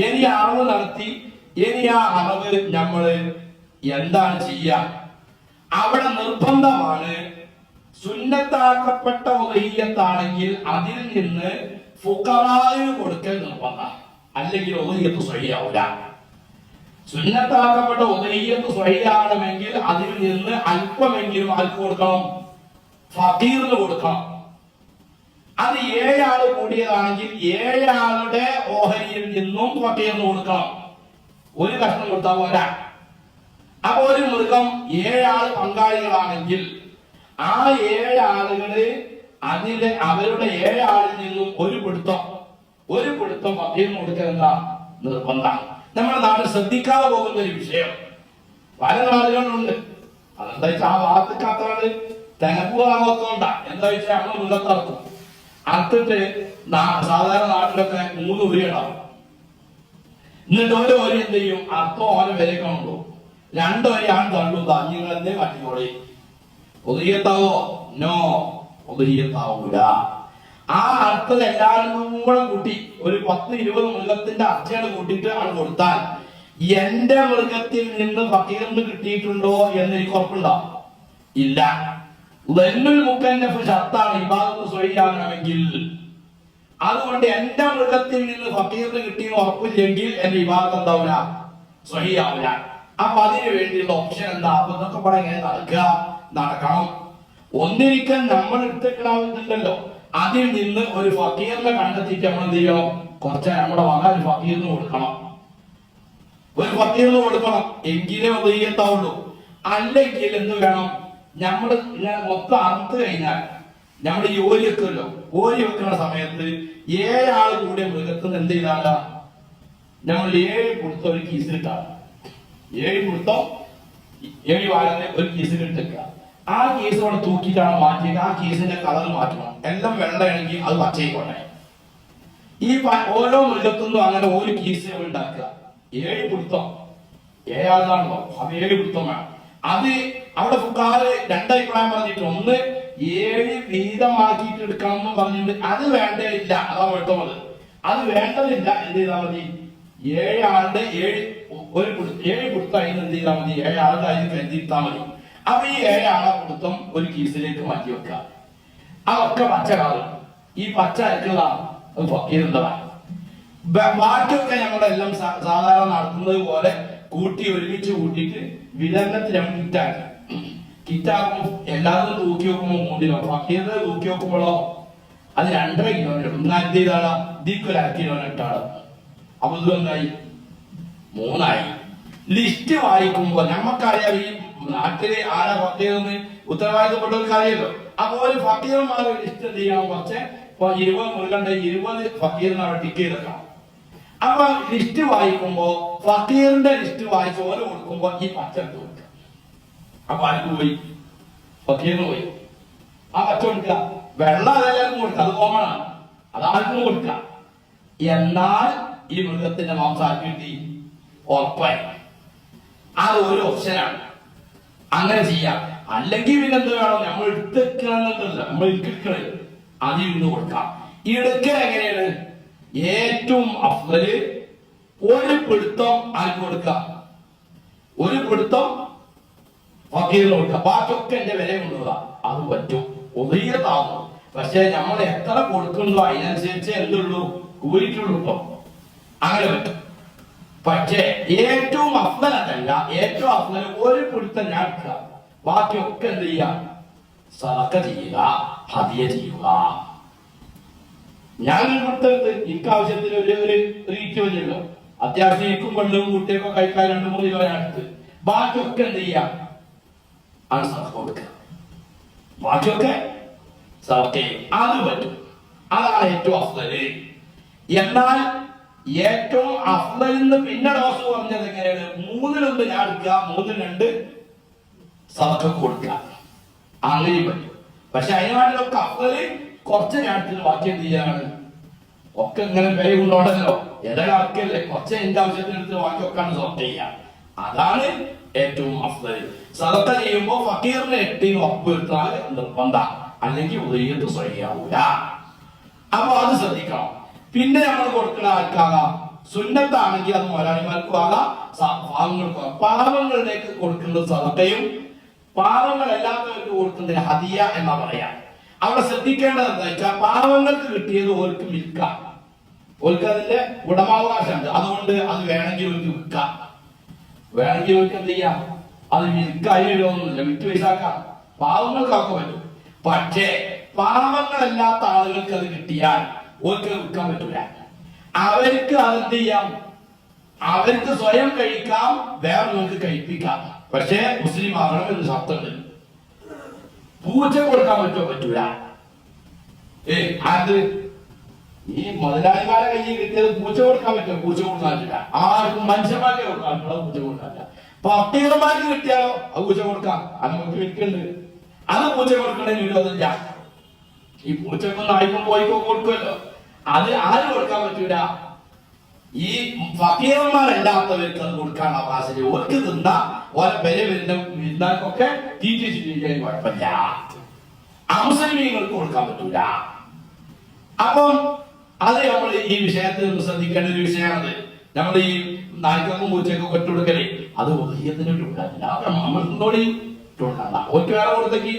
ഇനി അറിവ് നടത്തി ഇനി ആ അറിവ് നമ്മൾ എന്താണ് ചെയ്യുക അവിടെ നിർബന്ധമാണ് സുന്നത്താക്കപ്പെട്ട ഉദയ്യത്താണെങ്കിൽ അതിൽ നിന്ന് ഫുക്കറാവിന് കൊടുക്കൽ നിർബന്ധം. അല്ലെങ്കിൽ ഉദയ്യത്ത് സ്വഹിയാവൂല സുന്നത്താക്കപ്പെട്ട ഉദയ്യത്ത് സ്വഹിയാകണമെങ്കിൽ അതിൽ നിന്ന് അല്പമെങ്കിലും ആർക്ക് കൊടുക്കണം. ഫക്കീറിന് കൊടുക്കണം. അത് ഏഴാൾ കൂടിയതാണെങ്കിൽ ഏഴാളുടെ ഓഹരിയിൽ നിന്നും ഫക്കീറിന് കൊടുക്കണം. ഒരു കഷ്ണം കൊടുത്താൽ പോരാ. അപ്പൊ ഒരു മൃഗം ഏഴാൾ പങ്കാളികളാണെങ്കിൽ ആ ഏഴാളുകൾ അതിന്റെ അവരുടെ ഏഴാളിൽ നിന്നും ഒരു പിടുത്തം ഒരു പിടുത്തം ഫക്കീറിന് കൊടുക്കുക എന്താ? നിർബന്ധം. നമ്മുടെ നാട്ടിൽ ശ്രദ്ധിക്കാതെ പോകുന്ന ഒരു വിഷയം. പല നാടുകളുണ്ട് അതെന്താ വെച്ചാൽ ആ ഭാഗത്തേക്കാത്താണ് തെങ്ങപ്പൂ ആകത്തോണ്ടാ എന്താ വെച്ചാൽ നമ്മൾ മുന്നത്തറക്കും അറുത്തിട്ട് നാ- സാധാരണ നാട്ടിലൊക്കെ മൂന്ന് ഉരിയിടാവും എന്നിട്ട് ഒരു വരി എന്ത് ചെയ്യും? അത്തം ഓരോ വിലക്കുണ്ടോ രണ്ടു വരിയാണ് തള്ളു നിങ്ങൾ എന്തേ കാട്ടിക്കോളി? ഒതുകിയത്താവോ നോ. ഒതുകിയത്താവൂല ആ അർത്ഥം എല്ലാവരും കൂടെ കൂട്ടി ഒരു പത്ത് ഇരുപത് മൃഗത്തിന്റെ അർത്ഥയാണ് കൂട്ടിയിട്ട് ആണ് കൊടുത്താൽ എന്റെ മൃഗത്തിൽ നിന്ന് ഫക്കീറിന് കിട്ടിയിട്ടുണ്ടോ എന്ന് എനിക്ക് ഉറപ്പുണ്ടോ ഇല്ല. ലന്നുൽ മുക്കന്നഫ് ഷർത്താണ് ഇബാദത്ത് സ്വയ്യാകണമെങ്കിൽ അതുകൊണ്ട് എന്റെ മൃഗത്തിൽ നിന്ന് ഫക്കീറിന് കിട്ടിയ ഉറപ്പില്ലെങ്കിൽ എന്റെ വിവാഹം എന്താവില്ല സ്വഹിയാവില്ല അപ്പൊ അതിനു വേണ്ടിയുള്ള ഓപ്ഷൻ എന്താ? അപ്പൊ ഇതൊക്കെ കൂടെ എങ്ങനെ നടക്കുക. നടക്കണം. ഒന്നിരിക്കൽ നമ്മൾ എടുത്തിട്ടുണ്ടല്ലോ അതിൽ നിന്ന് ഒരു ഫക്കീറിനെ കണ്ടെത്തിയിട്ട് നമ്മൾ എന്ത് ചെയ്യണം? കുറച്ച് നമ്മുടെ വക ഒരു ഫക്കീറിന് കൊടുക്കണം. ഒരു ഫക്കീറിന് കൊടുക്കണം. എങ്കിലേ ഉപയോഗിക്കത്താവുള്ളൂ അല്ലെങ്കിൽ എന്ത് വേണം? നമ്മൾ ഇങ്ങനെ മൊത്തം അറുത്ത് കഴിഞ്ഞാൽ നമ്മൾ ഈ ഓരി വെക്കുമല്ലോ. ഓരി വെക്കുന്ന സമയത്ത് ഏഴാൾ കൂടെ മൃഗത്തിന് എന്ത് ചെയ്താല? നമ്മൾ ഏഴ് കൊടുത്ത ഒരു കീസിലിട്ടാണ് ഏഴ് കൊടുത്തോ ഏഴ് വാരത്തെ ഒരു കീസിലിട്ടേക്കുക ആ കേസ് അവിടെ തൂക്കിയിട്ടാണ് മാറ്റിയത് ആ കേസിന്റെ കളർ മാറ്റണം. എല്ലാം വെള്ളയാണെങ്കിൽ അത് പച്ചയിക്കോട്ടെ ഈ ഓരോ മൃഗത്തുനിന്നും അങ്ങനെ ഒരു കീസ് ഉണ്ടാക്കുക. ഏഴ് പിടുത്തം. ഏഴാളാണല്ലോ. അത് ഏഴ് പിടുത്തം വേണം. അത് അവിടെ ഫുക്കാറ് രണ്ടഭിപ്രായം പറഞ്ഞിട്ട് ഒന്ന് ഏഴ് വീതമാക്കിയിട്ട് എന്ന് പറഞ്ഞിട്ട് അത് വേണ്ടതില്ല. അതാ കുഴപ്പമുള്ളത്. അത് വേണ്ടതില്ല എന്ത് ചെയ്താൽ മതി? ഏഴ് ആളുടെ ഏഴ് ഒരു ഏഴ് പിടുത്തം അതിന് എന്ത് ചെയ്താൽ മതി? ഏഴ് ആളുടെ അതിന് കരുതിയിരുത്താൽ മതി. അപ്പൊ ഈ ഏഴ് ആളെ കുടുത്തം ഒരു കീസിലേക്ക് മാറ്റി വെക്കുക. അതൊക്കെ പച്ച കളർ ഈ പച്ച അരക്കുള്ള ബ- ബാക്കിയൊക്കെ നമ്മളെല്ലാം സാധാരണ നടത്തുന്നത് പോലെ കൂട്ടി ഒരുമിച്ച് കൂട്ടിയിട്ട് വിതരണത്തിന് കിറ്റാണ് കിറ്റാകുമ്പോൾ എല്ലാവരും തൂക്കി വെക്കുമ്പോൾ മൂന്നിലോ ഫക്കീറിനെ തൂക്കി വെക്കുമ്പോഴോ അത് രണ്ടര കിലോ എന്ത് ചെയ്താണ് ഇതിക്ക് അര കിലോ ഇട്ടാണ് അപ്പൊ ഇത് എന്തായി മൂന്നായി. ലിസ്റ്റ് വായിക്കുമ്പോൾ നമുക്കറിയാം ഈ നാട്ടിൽ ആരാ ഫക്കീറെന്ന് ഉത്തരവാദിത്തപ്പെട്ടവർക്ക് അറിയല്ലോ അപ്പൊ ഒരു ഫക്കീർമാരെ ലിസ്റ്റ് എന്ത് ചെയ്യണം? കുറച്ച് ഇരുപത് മുറുകണ്ട ഇരുപത് ഫക്കീറിന് അവിടെ ടിക്ക് ചെയ്തേക്കണം അപ്പൊ ലിസ്റ്റ് വായിക്കുമ്പോ ഫക്കീറിന്റെ ലിസ്റ്റ് വായിച്ച് ഓരോ കൊടുക്കുമ്പോ ഈ പച്ച എടുത്ത്. കൊടുക്കുക അപ്പൊ ആർക്ക് പോയി? ആ പച്ച കൊടുക്ക വെള്ളം അതെല്ലാവർക്കും കൊടുക്കുക? അത് കോമണാണ് അത് കൊടുക്കുക? എന്നാൽ ഈ മൃഗത്തിന്റെ മാംസാർക്ക് കിട്ടി? ഉറപ്പായി. അത് ഒരു ഓപ്ഷനാണ് അങ്ങനെ ചെയ്യാം. അല്ലെങ്കിൽ പിന്നെ എന്ത് വേണം? നമ്മൾ എടുത്തെടുക്കണമെന്നല്ല നമ്മൾ എടുക്കണേ അതിൽ നിന്ന് കൊടുക്കാം. എടുക്കൽ എങ്ങനെയാണ്? ഏറ്റവും അഫ്സൽ ഒരു പിടുത്തം ആർക്ക് കൊടുക്കാം ഒരു പിടുത്തം ഫക്കീറിന് കൊടുക്കാം ബാക്കിയൊക്കെ എന്റെ വില കൊണ്ടുപോകാ അത് പറ്റും. ഒതുങ്ങിയതാവും പക്ഷെ നമ്മൾ എത്ര കൊടുക്കുന്നു അതിനനുസരിച്ച് എന്തുള്ളൂ? കൂലിക്കുള്ളൂ ഇപ്പൊ. അങ്ങനെ പറ്റും. പക്ഷേ ഏറ്റവും അഫ്സലല്ല ഏറ്റവും അഫ്സൽ ഒരു പിടുത്തം ഞാൻ എടുക്കുക. ബാക്കിയൊക്കെ എന്ത് ചെയ്യുക? സറക്ക ചെയ്യുക ഹതിയ ചെയ്യുക. ഞാൻ കൊടുത്തത് എനിക്ക് ആവശ്യത്തിന് ഒരു ഒരു റീറ്റ് വല്ലല്ലോ അത്യാവശ്യം എനിക്കും കൊണ്ടും കുട്ടിയൊക്കെ കഴിക്കാൻ രണ്ടു മൂന്ന് കിലോ ഞാൻ എടുത്ത്. ബാക്കിയൊക്കെ എന്ത് ചെയ്യാം ആണ് കൊടുക്കുക. ബാക്കിയൊക്കെ സാർക്ക് അത് പറ്റും. അതാണ് ഏറ്റവും അഫ്സൽ എന്നാൽ ഏറ്റവും അഫ്ലലിന്ന് പിന്നെ ഡോസ് പറഞ്ഞത് എങ്ങനെയാണ്? മൂന്നിലൊന്ന് ഞാൻ എടുക്കുക മൂന്നിൽ രണ്ട് സാർക്ക് കൊടുക്കുക. അങ്ങനെയും പറ്റും. പക്ഷെ അതിനാട്ടിലൊക്കെ അഫ്ലല് കുറച്ച് ഞാട്ടിൽ ബാക്കി എന്ത് ചെയ്യാണ് ഒക്കെ ഇങ്ങനെ വില കൊണ്ടോടല്ലോ ഇടകറക്കല്ലേ കുറച്ച് എന്റെ ആവശ്യത്തിന് എടുത്ത് ബാക്കിയൊക്കെയാണ് സോർട്ട് ചെയ്യുക. അതാണ് ഏറ്റവും അഫ്ലല് സദക്ക ചെയ്യുമ്പോ ഫക്കീറിന് എട്ടിന് ഒപ്പ് എടുത്താൽ നിർബന്ധ. അല്ലെങ്കിൽ ഉദയത്ത് സഹിയാവൂല അപ്പൊ അത് ശ്രദ്ധിക്കണം. പിന്നെ നമ്മൾ കൊടുക്കുന്ന ആൾക്കാകാം സുന്നത്താണെങ്കിൽ അത് മുതലാളിമാർക്കും ആകാം പാവങ്ങൾക്കും പാവങ്ങളിലേക്ക് കൊടുക്കുന്നത് സദക്കയും പാവങ്ങളല്ലാത്തവർക്ക് കൊടുക്കുന്നത് ഹദിയ എന്നാ പറയാ. അവിടെ ശ്രദ്ധിക്കേണ്ടത് എന്താ വെച്ചാൽ പാവങ്ങൾക്ക് കിട്ടിയത് ഓർക്ക് വിൽക്കാം. ഓർക്ക് ഉടമാവകാശമുണ്ട്. അതുകൊണ്ട് അത് വേണമെങ്കിൽ ഓർക്ക് വിൽക്കാം. വേണമെങ്കിൽ ഓർക്ക് എന്ത് ചെയ്യാം? അത് വിൽക്കായൊന്നുമില്ല വിറ്റ് പൈസാക്കാം പാവങ്ങൾക്കൊക്കെ പറ്റും. പക്ഷേ പാവങ്ങളല്ലാത്ത ആളുകൾക്ക് അത് കിട്ടിയാൽ ഒക്കെ വിൽക്കാൻ പറ്റൂല. അവർക്ക് അതെന്ത് ചെയ്യാം? അവർക്ക് സ്വയം കഴിക്കാം വേറൊരാൾക്ക് കഴിപ്പിക്കാം. പക്ഷേ മുസ്ലിം ആകണം എന്ന് ശബ്ദമുണ്ട്. പൂച്ച കൊടുക്കാൻ പറ്റുമോ പറ്റൂല. ഏ അത് ഈ മുതലാളിമാരെ കയ്യിൽ കിട്ടിയത് പൂച്ച കൊടുക്കാൻ പറ്റുമോ പൂച്ച കൊടുക്കാൻ പറ്റില്ല ആർക്കും മനുഷ്യന്മാരെ കൊടുക്കാൻ പറ്റുള്ള പൂച്ച പട്ടികമാർക്ക് കിട്ടിയാലോ? അത് പൂച്ച കൊടുക്കാം. അത് നമുക്ക് വിൽക്കുന്നുണ്ട് അത് പൂച്ച കൊടുക്കണേ വിരോധമില്ല ഈ പൂച്ചക്കും നായ്ക്കും പോയിക്കോ കൊടുക്കുമല്ലോ. അത് ആര് കൊടുക്കാൻ പറ്റൂല? ഈ ഫക്കീറന്മാരല്ലാത്തവർക്ക് അത് കൊടുക്കാൻ അവകാശം ഓർക്ക് തിന്ന ഓരോ വില വരുന്ന വിരുന്നാർക്കൊക്കെ തീറ്റി ചെയ്യാൻ കുഴപ്പമില്ല. അമുസ്ലിമീങ്ങൾക്ക് കൊടുക്കാൻ പറ്റൂല. അപ്പം അത് നമ്മൾ ഈ വിഷയത്തിൽ ശ്രദ്ധിക്കേണ്ട ഒരു വിഷയമാണത്. നമ്മൾ ഈ നായ്ക്കൾക്കും മൂച്ചയൊക്കെ ഒറ്റ കൊടുക്കലേ അത് നമ്മൾ തിന്നോടി ഇട്ടുണ്ടാകണ്ട ഒറ്റ വേറെ കൊടുത്തേക്ക്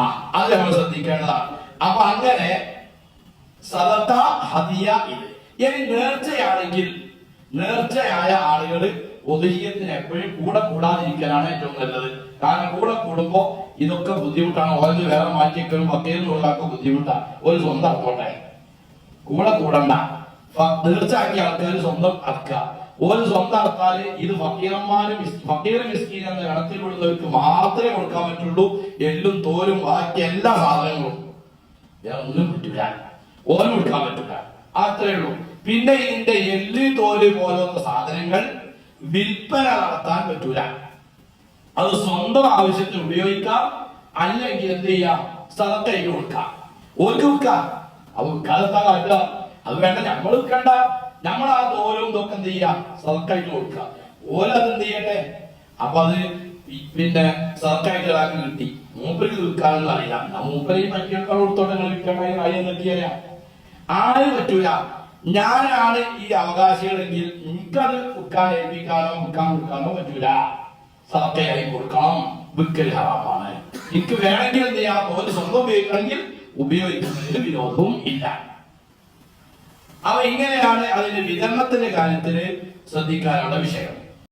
ആ അത് നമ്മൾ ശ്രദ്ധിക്കേണ്ടതാണ്. അപ്പൊ അങ്ങനെ ഇനി നേർച്ചയാണെങ്കിൽ നേർച്ചയായ ആളുകൾ ഒതുഹിയത്തിന് എപ്പോഴും കൂടെ കൂടാതിരിക്കലാണ് ഏറ്റവും നല്ലത്. കാരണം കൂടെ കൂടുമ്പോ ഇതൊക്കെ ബുദ്ധിമുട്ടാണ്. ഓരോ വേറെ മാറ്റിയൊക്കെ പക്കേറിനുള്ളതൊക്കെ ബുദ്ധിമുട്ടാണ്. ഒരു സ്വന്തം അർത്ഥോട്ടെ കൂടെ കൂടണ്ട. തീർച്ചയാക്കി ആൾക്കാർ സ്വന്തം അറക്കുക ഒരു സ്വന്തം അടുത്താൽ ഇത് ഫക്കീറന്മാരും ഫക്കീർ മിസ്കീൻ എന്ന ഗണത്തിലുള്ളവർക്ക് മാത്രമേ കൊടുക്കാൻ പറ്റുള്ളൂ. എല്ലും തോലും ബാക്കി എല്ലാ സാധനങ്ങളും. വേറെ ഒന്നും പറ്റൂല ഓരോ കൊടുക്കാൻ പറ്റൂല. അത്രേ ഉള്ളൂ. പിന്നെ ഇതിന്റെ എല്ല് തോൽ പോലത്തെ സാധനങ്ങൾ വിൽപ്പന നടത്താൻ പറ്റൂല. അത് സ്വന്തം ആവശ്യത്തിന് ഉപയോഗിക്കാം. അല്ലെങ്കിൽ എന്ത് ചെയ്യാം? സ്ഥലത്തേക്ക് കൊടുക്കാം. ഒരു കൊടുക്കാം. അത് കാട്ടുക അത് വേണ്ട. നമ്മൾ വിൽക്കണ്ട നമ്മൾ ആ തോലും ഇതൊക്കെ എന്ത് ചെയ്യുക സർക്കായിട്ട് കൊടുക്കുക. ഓലത് എന്ത് ചെയ്യട്ടെ? അപ്പൊ അത് പിന്നെ സർക്കായിട്ട് ഒരാൾക്ക് കിട്ടി. മൂപ്പര് വിൽക്കാനുള്ള അറിയില്ല. മൂപ്പര് മറ്റേക്കാൾ കൊടുത്തോട്ടെ നിങ്ങൾ കാര്യം എന്തൊക്കെയാ ആര് പറ്റൂല. ഞാനാണ് ഈ അവകാശികളെങ്കിൽ എനിക്കത് വിൽക്കാൻ ഏൽപ്പിക്കാനോ വിൽക്കാൻ കൊടുക്കാനോ പറ്റൂല. സർക്കായി കൊടുക്കണം. വിൽക്കൽ ഹറാമാണ്. എനിക്ക് വേണമെങ്കിൽ എന്ത് ചെയ്യാം? ഒരു സ്വന്തം ഉപയോഗിക്കണമെങ്കിൽ ഉപയോഗിക്കുന്നതിന് വിരോധവും ഇല്ല. അപ്പൊ ഇങ്ങനെയാണ് അതിന്റെ വിതരണത്തിന്റെ കാര്യത്തിൽ ശ്രദ്ധിക്കാനുള്ള വിഷയം.